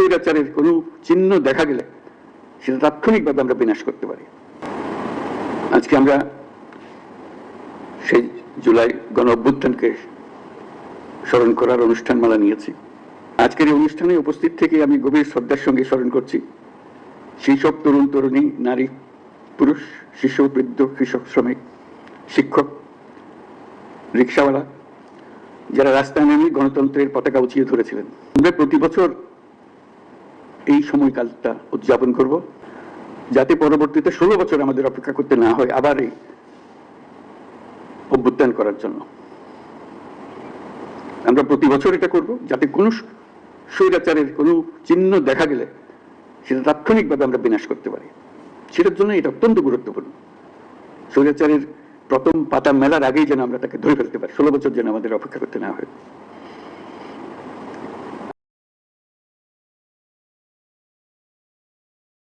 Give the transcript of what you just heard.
স্বৈরাচারের কোনো চিহ্ন দেখা গেলে সেটা তাৎক্ষণিকভাবে আমরা বিনাশ করতে পারি। আজকে আমরা সেই জুলাই গণ অভ্যুত্থানকে স্মরণ করার অনুষ্ঠানমালা নিয়েছি। আজকের এই অনুষ্ঠানে উপস্থিত থেকে আমি গভীর শ্রদ্ধার সঙ্গে স্মরণ করছি সেই সব তরুণ তরুণী, নারী, পুরুষ, শিশু, বৃদ্ধ, কৃষক, শ্রমিক, শিক্ষক, রিক্সাওয়ালা, যারা রাস্তায় নেমে গণতন্ত্রের পতাকা উঁচিয়ে ধরেছিলেন। আমরা প্রতি বছর এই সময়কালটা উদযাপন করব। যাতে পরবর্তীতে ষোলো বছর আমাদের অপেক্ষা করতে না হয় আবার এই অভ্যুত্থান করার জন্য। আমরা প্রতি বছর এটা করব, যাতে কোনো স্বৈরাচারের কোনো চিহ্ন দেখা গেলে সেটা তাৎক্ষণিকভাবে আমরা বিনাশ করতে পারি। সেটার জন্য এটা অত্যন্ত গুরুত্বপূর্ণ। স্বৈরাচারের প্রথম পাতা মেলার আগেই যেন আমরা তাকে ধরে ফেলতে পারি, ষোলো বছর যেন আমাদের অপেক্ষা করতে না হয়।